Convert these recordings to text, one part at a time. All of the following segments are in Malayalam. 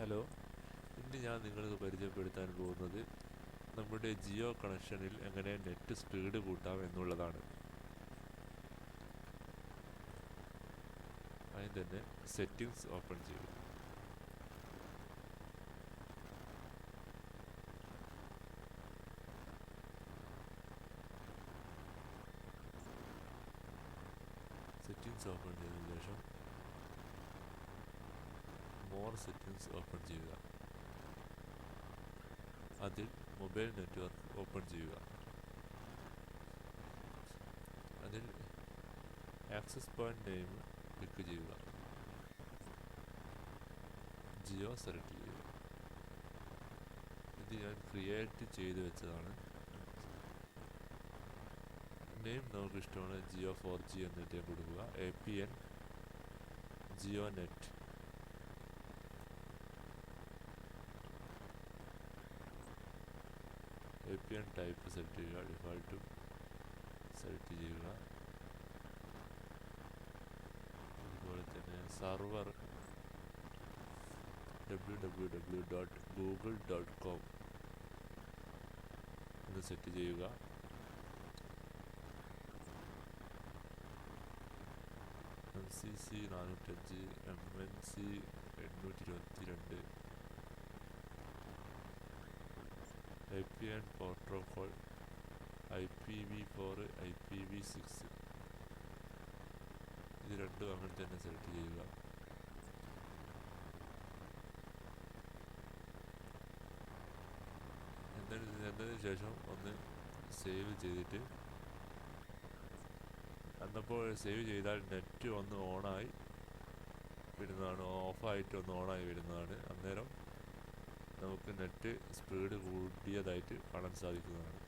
ഹലോ ഇന്ന് ഞാൻ നിങ്ങൾക്ക് പരിചയപ്പെടുത്താൻ പോകുന്നത് നമ്മുടെ ജിയോ കണക്ഷനിൽ എങ്ങനെ നെറ്റ് സ്പീഡ് കൂട്ടാം എന്നുള്ളതാണ്. അതിന് തന്നെ സെറ്റിംഗ്സ് ഓപ്പൺ ചെയ്യുക സെറ്റിംഗ്സ് ഓപ്പൺ ചെയ്തതിനു ശേഷം മോർ സെറ്റിംഗ്സ് ഓപ്പൺ ചെയ്യുക. അതിൽ മൊബൈൽ നെറ്റ്വർക്ക് ഓപ്പൺ ചെയ്യുക. അതിൽ ആക്സസ് പോയിന്റ് നെയിം ക്ലിക്ക് ചെയ്യുക. ജിയോ സെലക്ട് ചെയ്യുക. ഇത് ഞാൻ ക്രിയേറ്റ് ചെയ്ത് വെച്ചതാണ്. നെയിം നമുക്ക് ഇഷ്ടമാണ് ജിയോ ഫോർ ജി എന്നിട്ട് കൊടുക്കുക A P N Jio net A P N type select ചെയ്യുക ഡിഫാൾട്ട് സെലക്ട് ചെയ്യുക അതുപോലെ തന്നെ server W W W dot Google dot com എന്ന് സെറ്റ് ചെയ്യുക. എം സി സി നാനൂറ്റഞ്ച് എം എൻ സി എണ്ണൂറ്റി ഇരുപത്തി രണ്ട് I P and protocol I P V four I P V six ഇത് രണ്ടും അങ്ങനെ തന്നെ സെലക്ട് ചെയ്യുക. എന്നതിന് ശേഷം ഒന്ന് സേവ് ചെയ്തിട്ട് അന്നപ്പോൾ സേവ് ചെയ്താൽ നെറ്റ് ഒന്ന് ഓണായി വരുന്നതാണ് ഓഫായിട്ട് ഒന്ന് ഓണായി വരുന്നതാണ്. അന്നേരം നമുക്ക് നെറ്റ് സ്പീഡ് കൂടിയതായിട്ട് കാണാൻ സാധിക്കുന്നതാണ്.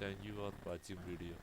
Thank you for watching video